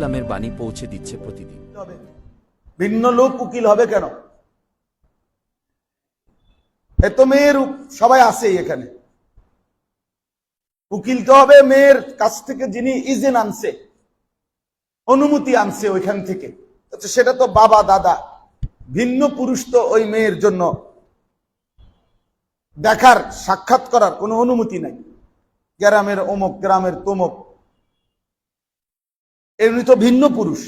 ইসলামের বাণী পৌঁছে দিচ্ছে প্রতিদিন। ভিন্ন লোক উকিল হবে কেন? এত মেয়ের সবাই আছে এখানে। উকিল তো হবে মেয়ের কাছ থেকে যিনি ইজেন আনছে, অনুমতি আনছে ওইখান থেকে। সেটা তো বাবা, দাদা। ভিন্ন পুরুষ তো ওই মেয়ের জন্য দেখার, সাক্ষাৎ করার কোনো অনুমতি নাই। গ্রামের অমুক, গ্রামের তমুক। এমনি তো ভিন্ন পুরুষ।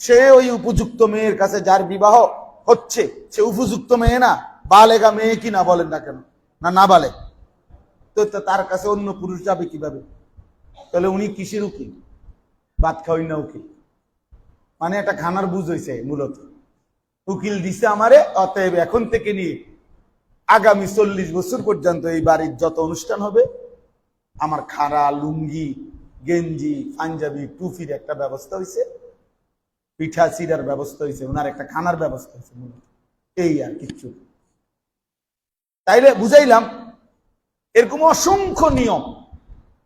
সে ওই উপযুক্ত মেয়ের কাছে যার বিবাহ হচ্ছে, সে উপযুক্ত মেয়ে না, বালেগা মেয়ে কি না বলেন না কেন? না না বালে। তো তার কাছে অন্য পুরুষ যাবে কীভাবে? তাহলে উনি কিসের উকিল? ভাত খাওয়াই না উকিল। মানে একটা খানার বুঝ হয়েছে মূলত। উকিল দিছে আমারে, অতএব এখন থেকে নিয়ে আগামী চল্লিশ বছর পর্যন্ত এই বাড়ির যত অনুষ্ঠান হবে, আমার খাড়া, লুঙ্গি গেঞ্জি, পাঞ্জাবি, টুপির একটা ব্যবস্থা হয়েছে পিঠা চিরার ব্যবস্থা হয়েছে ওনার একটা খানার ব্যবস্থা হয়েছে। এই আর কিচ্ছু তাইলে বুঝাইলাম, এরকম অসংখ্য নিয়ম।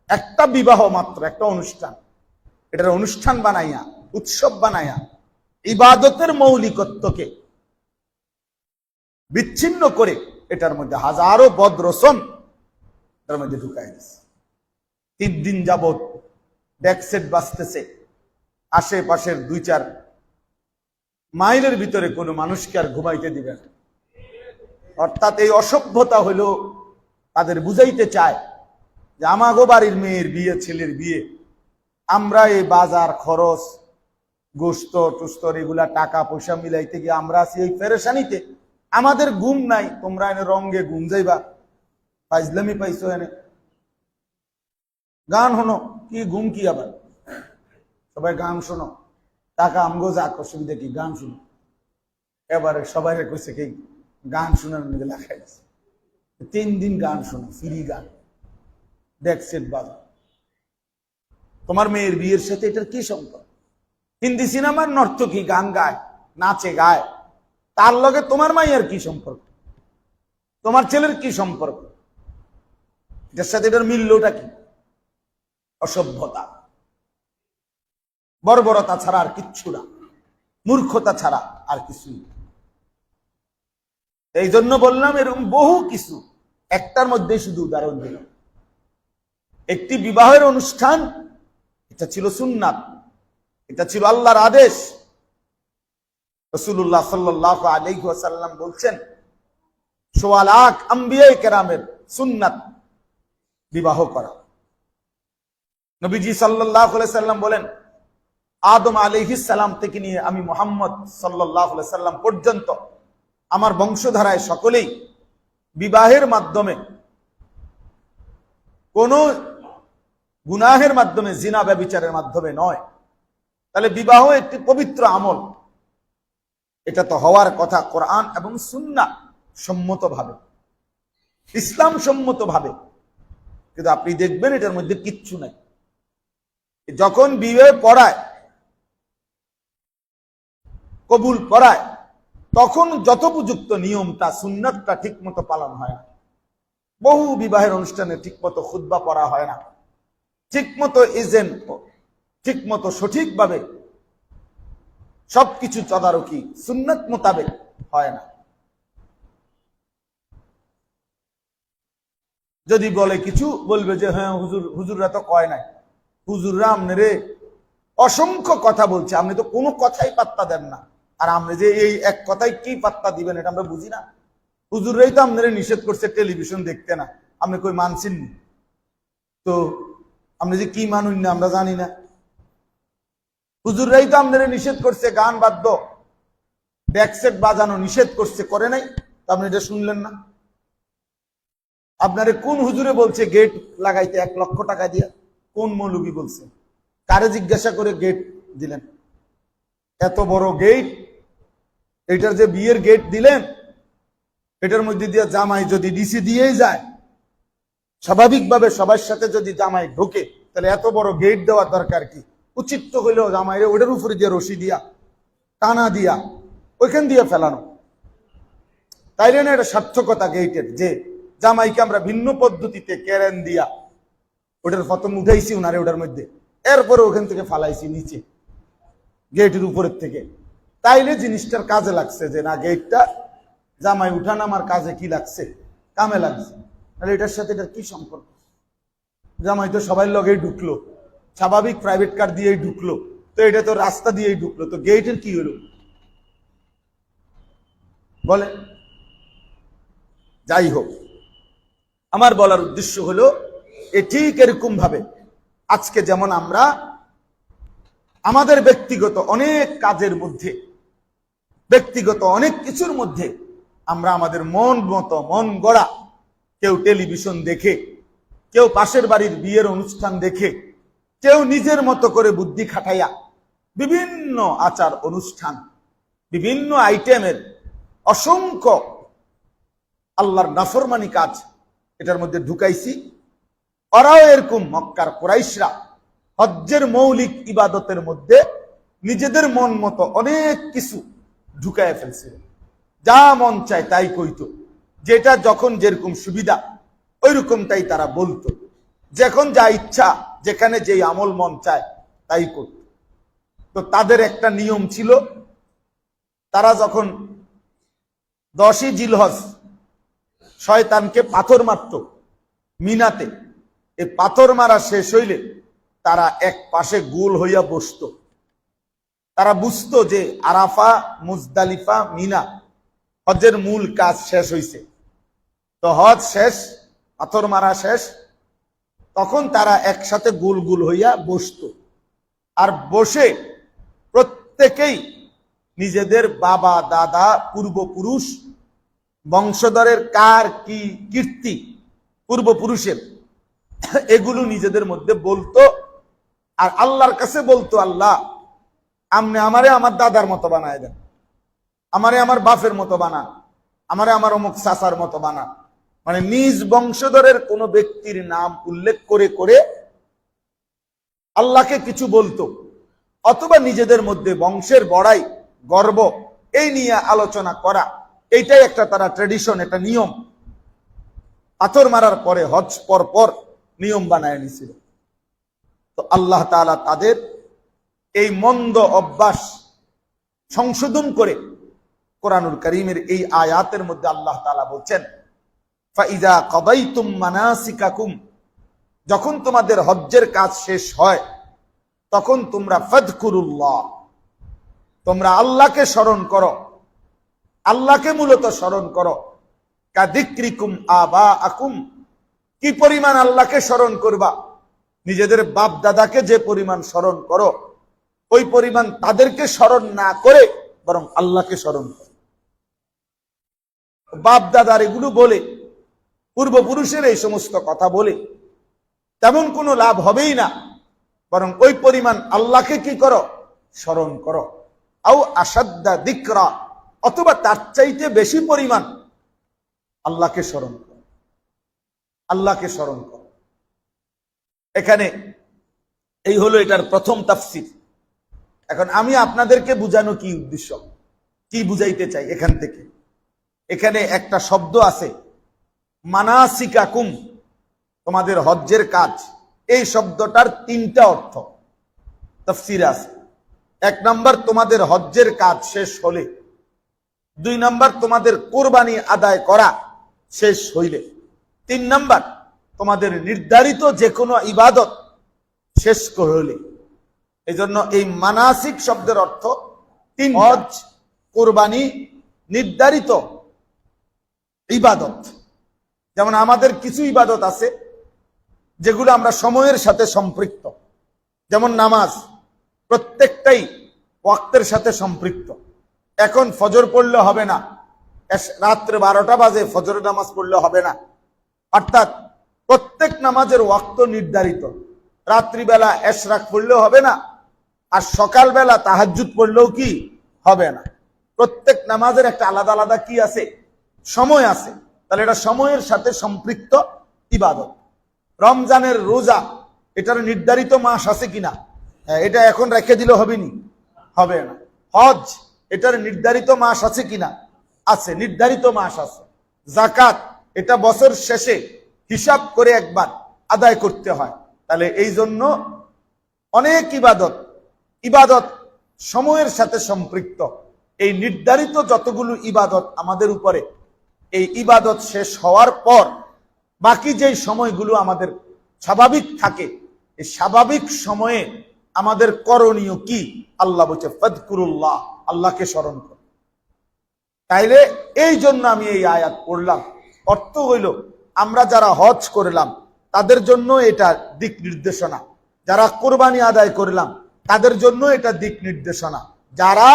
একটা বিবাহ মাত্র, একটা অনুষ্ঠান। এটার অনুষ্ঠান বানাইয়া, উৎসব বানাইয়া, ইবাদতের মৌলিকত্বকে বিচ্ছিন্ন করে এটার মধ্যে হাজারো বদ রসম এটার মধ্যে ঢুকাই দিচ্ছে তিন দিন যাবৎ ব্যাকসেট বাঁচতেছে আশেপাশের দুই চার মাইলের ভিতরে কোনো মানুষকে আর ঘুমাইতে দিবে না। অর্থাৎ এই অসভ্যতা হলো তাদের বুঝাইতে চায় যে আমাগো বাড়ির মেয়ের বিয়ে, ছেলের বিয়ে। আমরা এই বাজার, খরচ, গোস্ত টুস্তর এগুলা টাকা, পয়সা মিলাইতে গিয়ে আমরা আছি এই ফেরেশানিতে। আমাদের ঘুম নাই, তোমরা এনে রঙ্গে ঘুম যাইবা। ফাইজলামি পাইছো এনে। গান শোনো, কি ঘুম, কি আবার? সবাই গান শোনো। টাকা, আমগো যাক অসুবিধা কি, গান শুনো। এবারে সবাই কইছে কি, গান শোনার মধ্যে লেখা আছে। তিন দিন গান শোনো, ফ্রি গান। দেখ, সেট বাজা তোমার মেয়ের বিয়ের সাথে এটার কি সম্পর্ক? হিন্দি সিনেমার নর্তকী গান গায়, নাচে গায়, তার লগে তোমার মাইয়ার কি সম্পর্ক? তোমার ছেলের কি সম্পর্ক? এটার সাথে এটার মিললোটা কি? অসভ্যতা। বর্বরতা ছাড়া আর কিচ্ছু না। মূর্খতা ছাড়া আর কিছুই এই জন্য বললাম এরকম বহু কিছু। একটার মধ্যে শুধু উদাহরণ দিলাম। একটি বিবাহের অনুষ্ঠান, এটা ছিল সুন্নাত, এটা ছিল আল্লাহর আদেশ। রসুল্লাহ সাল্লাহ আলাইসাল্লাম বলছেন, সোয়া লাখ আম্বিয়াই কেরামের সুন্নাত বিবাহ করা। নবীজি সাল্লাম বলেন, আদম সালাম থেকে নিয়ে আমি মোহাম্মদ সাল্লাহ সাল্লাম পর্যন্ত আমার বংশধারায় সকলেই বিবাহের মাধ্যমে, কোন গুনাহের মাধ্যমে, জিনা ব্যবিচারের মাধ্যমে নয়। তাহলে বিবাহ একটি পবিত্র আমল। এটা তো হওয়ার কথা কোরআন এবং সুন্না সম্মত ভাবে ইসলাম সম্মত ভাবে কিন্তু আপনি দেখবেন এটার মধ্যে কিচ্ছু নাই। যখন বিয়ে পড়ায়, কবুল করায়, তখন যথোপযুক্ত নিয়মটা, সুন্নতটা ঠিক মতো পালন হয় না। বহু বিবাহের অনুষ্ঠানে ঠিক মতো খুদ্া পড়া হয় না। ঠিক মতো এজেন্ট ঠিক মতো সঠিকভাবে সবকিছু তদারকি সুন্নত মোতাবেক হয় না। যদি বলে কিছু, বলবে যে হ্যাঁ হুজুর, হুজুররা তো কয় নাই। হুজুররা আমনে রে, অসংখ্য কথা বলছে। আপনি তো কোনো কথাই পাত্তা দেন না। আর আপনি যে এই এক কথাই কি পাত্তা দিবেন, এটা আমরা বুঝি না। হুজুররাই তো আপনারা নিষেধ করছে, টেলিভিশন দেখতে না। আপনি কই মানছেন? তো আপনি যে কি মানুন না, আমরা জানি না। হুজুররাই তো আপনারা নিষেধ করছে, গান বাদ্য ব্যাকসেট বাজানো নিষেধ করছে, করে নাই? তো আপনি এটা শুনলেন না? আপনারে কোন হুজুরে বলছে, গেট লাগাইতে এক লক্ষ টাকা দিয়া? কোন মৌলবি বলছে? কারে জিজ্ঞাসা করে গেট দিলেন? এত বড় গেট এটার যে বিয়ের গেট দিলেন, এটার মধ্যে দিয়ে জামাই যদি ডিসি দিয়েই যায়, স্বাভাবিকভাবে সবার সাথে যদি জামাই ঢোকে, তাহলে এত বড় গেট দেওয়ার দরকার কি? উচিত তো হইলেও জামাইরে ওটার উপরে দিয়ে রশি দিয়া, টানা দিয়া, ওইখান দিয়ে ফেলানো। তাইলে না এটা সার্থকতা গেটের যে জামাইকে আমরা ভিন্ন পদ্ধতিতে কেরেন দিয়া ওটার প্রথম উঠাইছি উনারে ওটার মধ্যে। এরপরে ওখান থেকে ফালাইছি নিচে, গেটের উপরের থেকে। তাইলে জিনিসটার কাজে লাগছে যে না, গেটটা জামাই উঠান, আমার কাজে কি লাগছে? কামে লাগছে। তাহলে এটার সাথে এটার কি সম্পর্ক? জামাই তো সবাই লগেই ঢুকলো। স্বাভাবিক প্রাইভেট কার দিয়েই ঢুকলো। তো এটা তো রাস্তা দিয়েই ঢুকলো। তো গেটের কি হলো? বলে যাই হোক, আমার বলার উদ্দেশ্য হলো ঠিক এরকম ভাবে। আজকে যেমন আমরা আমাদের ব্যক্তিগত অনেক কাজের মধ্যে, ব্যক্তিগত অনেক কিছুর মধ্যে আমরা আমাদের মন মতো, মন গড়া, কেউ টেলিভিশন দেখে, কেউ পাশের বাড়ির বিয়ের অনুষ্ঠান দেখে, কেউ নিজের মতো করে বুদ্ধি খাটাইয়া বিভিন্ন আচার অনুষ্ঠান, বিভিন্ন আইটেমের অসংখ্য আল্লাহর নাফরমানি কাজ এটার মধ্যে ঢুকাইছি। ওরাও এরকম মক্কার কোরাইশরা। হজ্জের মৌলিক ইবাদতের মধ্যে নিজেদের মন মতো অনেক কিছু ঢুকায় ফেলছিল। যা মন চায় তাই কইত। যেটা যখন যেরকম সুবিধা ওই রকমটাই তারা বলতো। যখন যা ইচ্ছা, যেখানে যেই আমল মন চায়, তাই করত। তো তাদের একটা নিয়ম ছিল, তারা যখন দশই জিলহজ শয়তানকে পাথর মারত, মিনাতে এই পাথর মারা শেষ হইলে তারা এক পাশে গোল হইয়া বসত। তারা বুঝতো যে আরাফা, মুজদালিফা, মিনা হজের মূল কাজ শেষ হইছে। তো হজ শেষ, পাথর মারা শেষ। তখন তারা একসাথে গোল গোল হইয়া বসত। আর বসে প্রত্যেকেই নিজেদের বাবা, দাদা, পূর্বপুরুষ, বংশধরের কার, কি, কীর্তি পূর্বপুরুষের এগুলো নিজেদের মধ্যে বলতো, আর আল্লাহর কাছে বলতো, আল্লাহ, আমনে আমারে আমার দাদার মতো বানায় দেন, আমারে আমার বাপের মতো বানান আমারে আমার অমুক চাচার মতো বানান মানে নিজ বংশধরের কোন ব্যক্তির নাম উল্লেখ করে করে আল্লাহকে কিছু বলতো, অথবা নিজেদের মধ্যে বংশের বড়াই, গর্ব, এই নিয়ে আলোচনা করা, এইটাই একটা তারা ট্রেডিশন একটা নিয়ম। পাথর মারার পরে হজ পর পর নিয়ম বানায় নিছিল। তো আল্লাহ তাআলা তাদের এই মন্দ অভ্যাস সংশোধন করে কোরআনুল করিমের এই আয়াতের মধ্যে আল্লাহ তাআলা বলছেন ফাইদা কদাইতুম মানাসিকাকুম যখন তোমাদের হজ্জের কাজ শেষ হয়, তখন তোমরা ফদকুরুল্লাহ, তোমরা আল্লাহকে স্মরণ করো, আল্লাহকে মূলত স্মরণ করো। কাদিক্রিকুম আবা আকুম কি পরিমাণ আল্লাহকে স্মরণ করবা? নিজেদের বাপ দাদাকে যে পরিমাণ স্মরণ করো, ওই পরিমাণ তাদেরকে স্মরণ না করে বরং আল্লাহকে স্মরণ করো। বাপ দাদার এগুলো বলে, পূর্বপুরুষের এই সমস্ত কথা বলে, তেমন কোনো লাভ হবেই না। বরং ওই পরিমাণ আল্লাহকে কি করো? স্মরণ করো। আও আসাদ্দা দিকরা, অথবা তার চাইতে বেশি পরিমাণ আল্লাহকে স্মরণ করো। আল্লাহকে স্মরণ করো। এখানে এই হলো এটার প্রথম তাফসির। এখন আমি আপনাদেরকে বুঝানো কি উদ্দেশ্য? কি বুঝাইতে চাই এখান থেকে? এখানে একটা শব্দ আছে, মানাসিকাকুম, তোমাদের হজ্জের কাজ। এই শব্দটার তিনটা অর্থ তফসির আছে। এক নম্বর, তোমাদের হজ্জের কাজ শেষ হলে। দুই নম্বর, তোমাদের কোরবানি আদায় করা শেষ হইলে। তিন নাম্বার তোমাদের নির্ধারিত যে কোনো ইবাদত শেষ হইলে এই জন্য এই মানাসিক শব্দের অর্থ তিন হজ কোরবানি নির্ধারিত ইবাদত। যেমন আমাদের কিছু ইবাদত আছে যেগুলো আমরা সময়ের সাথে সম্পৃক্ত। যেমন নামাজ প্রত্যেকটাই ওয়াক্তের সাথে সম্পৃক্ত। এখন ফজর পড়লে হবে না। রাত্রে বারোটা বাজে ফজর নামাজ পড়লে হবে না। অর্থাৎ প্রত্যেক নামাজের ওয়াক্ত নির্ধারিত। রাত্রিবেলা এশরাক পড়লেও হবে না আর সকালবেলা তাহাজ্জুদ পড়লেও কি হবে না। প্রত্যেক নামাজের একটা আলাদা আলাদা কি আছে? সময় আছে। তাহলে এটা সময়ের সাথে সম্পৃক্ত ইবাদত। রমজানের রোজা এটার নির্ধারিত মাস আছে কিনা? হ্যাঁ, এটা এখন রেখে দিলে হবে নি? হবে না। হজ এটার নির্ধারিত মাস আছে কিনা? আছে নির্ধারিত মাস আছে। জাকাত এটা বছর শেষে হিসাব করে একবার আদায় করতে হয়। তাহলে এই জন্য অনেক ইবাদত ইবাদত সময়ের সাথে সম্পৃক্ত। এই নির্ধারিত যতগুলো ইবাদত আমাদের উপরে, এই ইবাদত শেষ হওয়ার পর বাকি যেই সময়গুলো আমাদের স্বাভাবিক থাকে, এই স্বাভাবিক সময়ে আমাদের করণীয় কি? আল্লাহ বলছে, ফদকুরুল্লাহ আল্লাহকে স্মরণ কর। তাইলে এই জন্য আমি এই আয়াত পড়লাম। অর্থ হইল, আমরা যারা হজ করলাম, তাদের জন্য এটা দিক নির্দেশনা। যারা কোরবানি আদায় করলাম, তাদের জন্য এটা দিক নির্দেশনা। যারা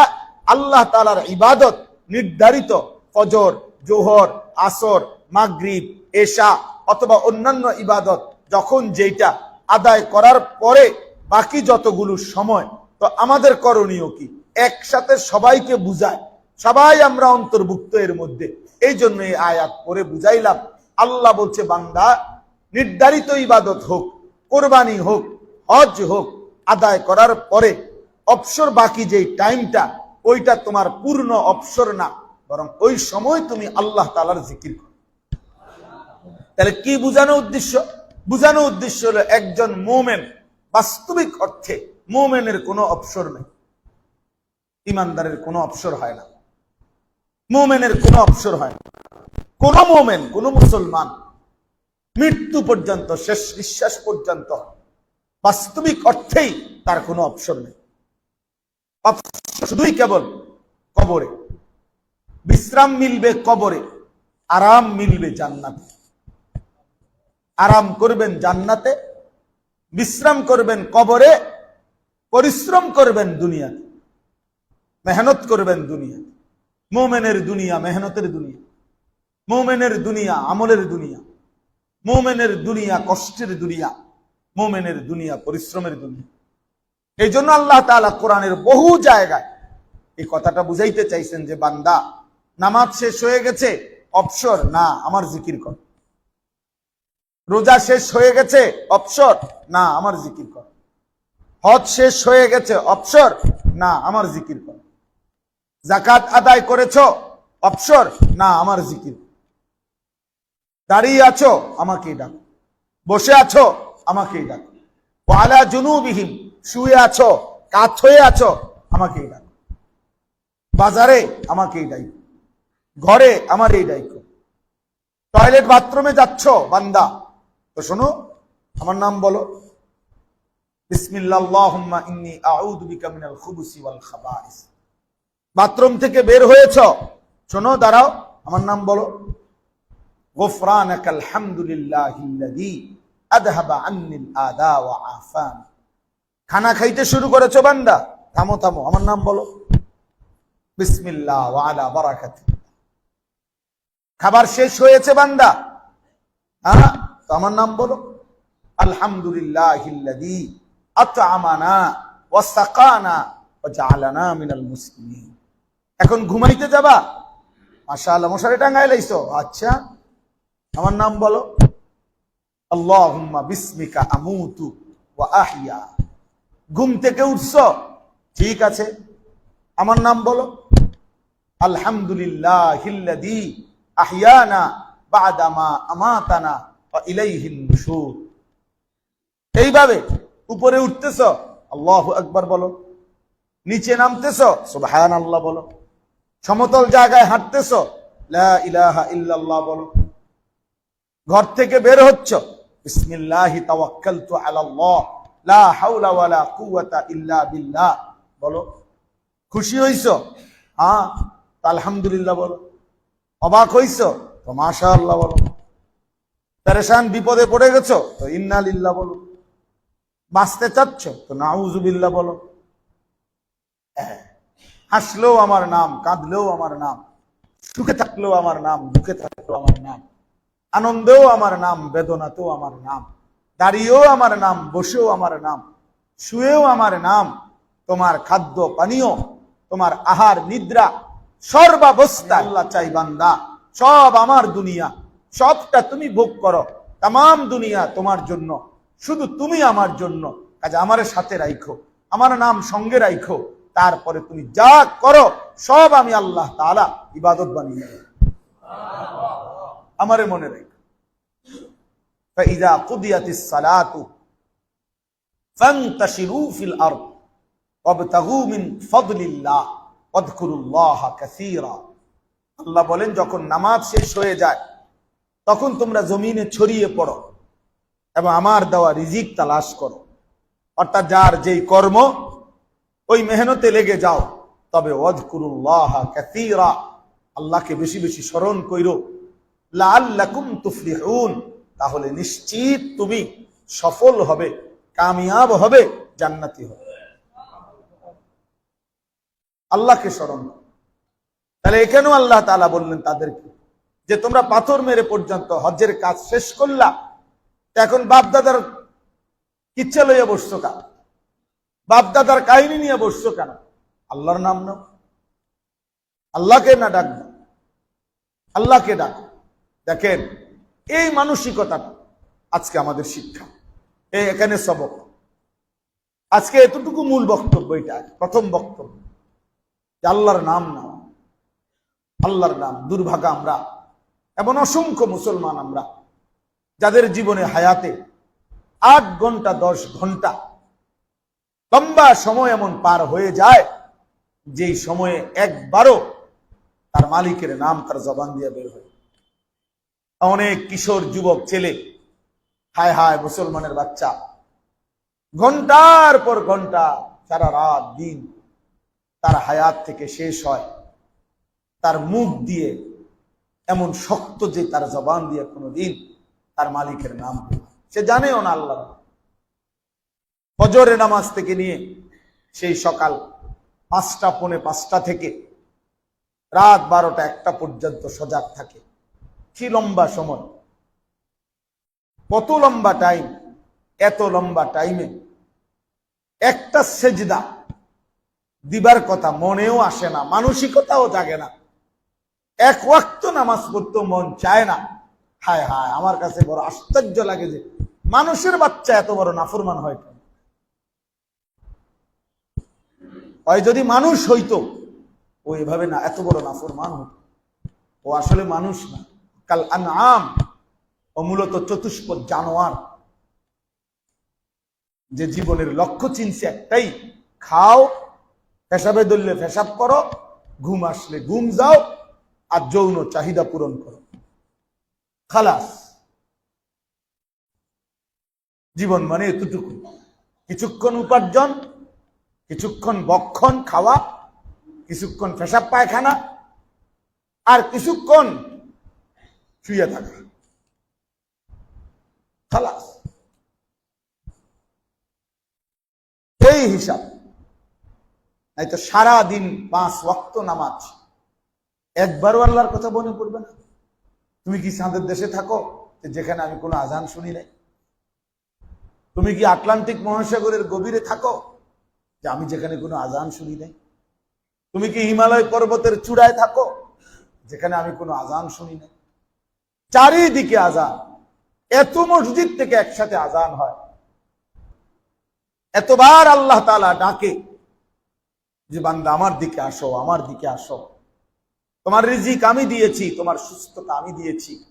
আল্লাহ তালার ইবাদত, নির্ধারিত ফজর, জোহর, আসর, মাগরিব, এশা অথবা অন্যান্য ইবাদত, যখন যেটা আদায় করার পরে বাকি যতগুলো সময়, তো আমাদের করণীয় কি? একসাথে সবাইকে বুঝায়। সবাই আমরা অন্তর্ভুক্ত এর মধ্যে। এই জন্য এই আয়াত পরে বুঝাইলাম। আল্লাহ বলছে, বান্দা, নির্ধারিত ইবাদত হোক, কোরবানি হোক, হজ হোক, আদায় করার পরে অবসর বাকি যেই টাইমটা, ওইটা তোমার পূর্ণ অবসর না, বরং ওই সময় তুমি আল্লাহ তালার জিকির করো। তাহলে কি বুঝানো উদ্দেশ্য? বুঝানো উদ্দেশ্য হলো একজন মোমেন, বাস্তবিক অর্থে মোমেনের কোনো অবসর নেই। ইমানদারের কোনো অবসর হয় না। মোমেনের কোনো অবসর হয় কোন মোমেন, কোন মুসলমান মৃত্যু পর্যন্ত, শেষ নিঃশ্বাস পর্যন্ত বাস্তবিক অর্থেই তার কোনো অবসর নেই। শুধুই কেবল কবরে। বিশ্রাম মিলবে কবরে, আরাম মিলবে জান্নাতে। আরাম করবেন জান্নাতে, বিশ্রাম করবেন কবরে, পরিশ্রম করবেন দুনিয়াতে, মেহনত করবেন দুনিয়া মোমেনের দুনিয়া, মেহনতের দুনিয়া, মোমেনের দুনিয়া, আমলের দুনিয়া, মোমেনের দুনিয়া, কষ্টের দুনিয়া, মোমেনের দুনিয়া, পরিশ্রমের দুনিয়া। এই জন্য আল্লাহ তাআলা কোরআনের বহু জায়গায় এই কথাটা বুঝাইতে চাইছেন যে, বান্দা, নামাজ শেষ হয়ে গেছে, অবসর, না, আমার জিকির কর। রোজা শেষ হয়ে গেছে, অবসর, না, আমার জিকির কর। হজ শেষ হয়ে গেছে, অবসর, না, আমার জিকির কর। জাকাত আদায় করেছ? অবসর? না, আমার জিকির। দাঁড়িয়ে আছো? আমাকেই ডাকো। বসে আছো? আমাকেই ডাকো। ওয়ালা জুনুবিহীন শুয়ে আছো? কাত হয়ে আছো? আমাকেই ডাকো। বাজারে? আমাকেই ডাইকো ঘরে? আমার এই ডাইকো টয়লেট বাথরুমে যাচ্ছ, বান্দা? তো শোনো, আমার নাম বলো। বিসমিল্লাহুম্মা ইন্নী আউযু বিকা মিনাল খুবুসি ওয়াল খাবাইস। বাথরুম থেকে বের হয়েছ? শোনো, দাঁড়াও, আমার নাম বলো। খানা খাইতে শুরু করেছ বান্দা? থামো থামো, আমার নাম বলো। খাবার শেষ হয়েছে বান্দা? হ্যাঁ তো আমার নাম বলো। আলহামদুলিল্লাহিল্লাযী আত'আমানা ওয়া সাকানা ওয়া জাআলানা মিনাল মুসলিমিন। এখন ঘুমাইতে যাবা? মাশাআল্লাহ, মশারি টাঙ্গাই লাইছো? আচ্ছা আমার নাম বলো। আল্লাহুম্মা বিসমিকা আমুতু ওয়া আহইয়া। ঘুম থেকে উঠছো? ঠিক আছে। আমার নাম বলো। আলহামদুলিল্লাহিল্লাযী আহিয়ানা বাদামা আমাতানা এইভাবে উপরে উঠতেছ? আল্লাহু আকবার বলো। নিচে নামতেছ? সুবহান আল্লাহ বলো। সমতল জায়গায় হাঁটতেছ? ইলাহা ইল্লাল্লাহ বলো। ঘর থেকে বের হচ্ছ? তাওয়াক্কালতু আলাল্লাহ। লা হাওলা ওয়ালা কুওয়াতা ইল্লা বিল্লাহ। বলো। খুশি হইছো? হ্যাঁ আলহামদুলিল্লাহ বলো। অবাক হইছো? তো মাশাআল্লাহ বলো। পেরেশান বিপদে পড়ে গেছো? তো ইন্না লিল্লাহ বলো। বাঁচতে চাচ্ছ? তো নাউজুবিল্লাহ বলো। হ্যাঁ, হাসলেও আমার নাম, কাঁদলেও আমার নাম, সুখে থাকলেও আমার নাম, দুঃখে থাকলেও আমার নাম, আনন্দেও আমার নাম, বেদনাতেও আমার নাম, দাঁড়িয়েও আমার নাম, বসেও আমার নাম, শুয়েও আমার নাম, তোমার খাদ্য, পানীয়, তোমার আহার, নিদ্রা, সর্বাবস্থা আল্লাহ চাই বান্দা, সব আমার দুনিয়া, সবটা তুমি ভোগ করো তাম দুনিয়া তোমার জন্য, শুধু তুমি আমার জন্য, কাজে আমার সাথে রাইখো, আমার নাম সঙ্গে রাইখো তারপরে তুমি যা করো সব আমি আল্লাহ তাআলা ইবাদত বানিয়ে নেব। আমারে মনে রেখো فإذا قضيت الصلاة فانتشروا في الأرض ওয়াবতাগু মিন ফাদলিল্লাহ ওয়াদকুরুল্লাহ কাসীরা আল্লাহ বলেন যখন নামাজ শেষ হয়ে যায় তখন তোমরা জমিনে ছড়িয়ে পড়ো এবং আমার দেওয়া রিজিক তালাশ করো অর্থাৎ যার যেই কর্ম ওই মেহনতে লেগে যাও। তবে আল্লাহকে বেশি বেশি স্মরণ তুফলিহুন, তাহলে নিশ্চিত তুমি সফল হবে, কামিয়াব হবে, জান্নাতি হবে। আল্লাহকে স্মরণ তাহলে এখানেও আল্লাহ তালা বললেন তাদেরকে? যে তোমরা পাথর মেরে পর্যন্ত হজ্জের কাজ শেষ করলা এখন বাপদাদার কিচ্ছা লইয়া বসছো কেন বাপদাদার কাহিনী নিয়ে বসছো কেন? আল্লাহর নাম নাও। আল্লাহকে না ডাকবো আল্লাহকে ডাক। দেখেন, এই মানসিকতাটা আজকে আমাদের শিক্ষা। এই এখানে সবক। আজকে এতটুকু মূল বক্তব্য এটা, প্রথম বক্তব্য। আল্লাহর নাম নাও। আল্লাহর নাম, দুর্ভাগা আমরা। এমন অসংখ্য মুসলমান আমরা, যাদের জীবনে হায়াতে আট ঘণ্টা, দশ ঘণ্টা লম্বা সময় এমন পার হয়ে যায়, যেই সময়ে একবারও তার মালিকের নাম তার জবান দিয়ে বের হয়। অনেক কিশোর যুবক ছেলে, হায় হায় মুসলমানের বাচ্চা, ঘণ্টার পর ঘণ্টা, সারা রাত দিন তার হায়াত থেকে শেষ হয়। তার মুখ দিয়ে এমন শক্ত যে তার জবান দিয়ে কোনোদিন তার মালিকের নাম সে জানেও না আল্লাহ। ফজরের নামাজ থেকে নিয়ে সেই সকাল পাঁচটা, পৌনে পাঁচটা থেকে রাত বারোটা একটা পর্যন্ত সজাগ থাকে। কি লম্বা সময়? কত লম্বা টাইম এত লম্বা টাইমে একটা সেজদা দিবার কথা মনেও আসে না, মানসিকতাও জাগে না। এক ওয়াক্ত নামাজ পড়তে মন চায় না। হায় হায়, আমার কাছে বড় আশ্চর্য লাগে যে মানুষের বাচ্চা এত বড় নাফরমান হয়? হয় যদি মানুষ হইতো, ও এভাবে না, এত বড় নাফরমান হতো। ও আসলে মানুষ না। কাল আম ও মূলত চতুষ্পদ জানোয়ার। যে জীবনের লক্ষ্য চিনছে একটাই, খাও, পেশাবে দললে পেশাব করো, ঘুম আসলে ঘুম যাও, আর যৌন চাহিদা পূরণ করো। খালাস। জীবন মানে এতটুকু। কিছুক্ষণ উপার্জন কিছুক্ষণ বক্ষণ খাওয়া, কিছুক্ষণ পেশাব পায়খানা, আর কিছুক্ষণ শুয়ে থাকা। খালাস। এই হিসাব। নাই তো সারা পাঁচ ওয়াক্ত নামাজ। একবারও আল্লাহর কথা মনে পড়বে না। তুমি কি চাঁদের দেশে থাকো? যেখানে আমি কোনো আজান শুনি নাই। তুমি কি আটলান্টিক মহাসাগরের গভীরে থাকো? যে আমি যেখানে কোনো আজান শুনি নাই। তুমি কি হিমালয় পর্বতের চূড়ায় থাকো? যেখানে আমি কোনো আজান শুনি নাই। চারিদিকে আজান। এত মসজিদ থেকে একসাথে আজান হয়। এতবার আল্লাহ তালা ডাকে যে, বান্দা, আমার দিকে আসো, আমার দিকে আসো। তোমার রিজিক আমি দিয়েছি, তোমার সুস্থতা আমি দিয়েছি।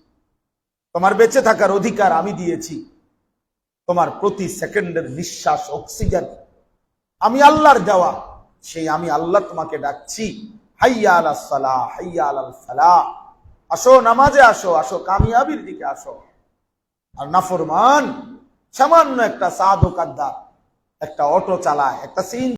তোমার বেঁচে থাকার অধিকার আমি দিয়েছি। তোমার প্রতি সেকেন্ডের নিঃশ্বাস, অক্সিজেন আমি আল্লাহর দেওয়া, সেই আমি আল্লাহ তোমাকে ডাকছি। হাইয়া আল্লাহ সালাহ হাইয়া আল্লাহ সালাহ আসো, নামাজে আসো আসো, কামিয়াবির দিকে আসো। আর নাফরমান, সামান্য একটা সাধু কাদ্দার একটা অটো চালায়, একটা সিন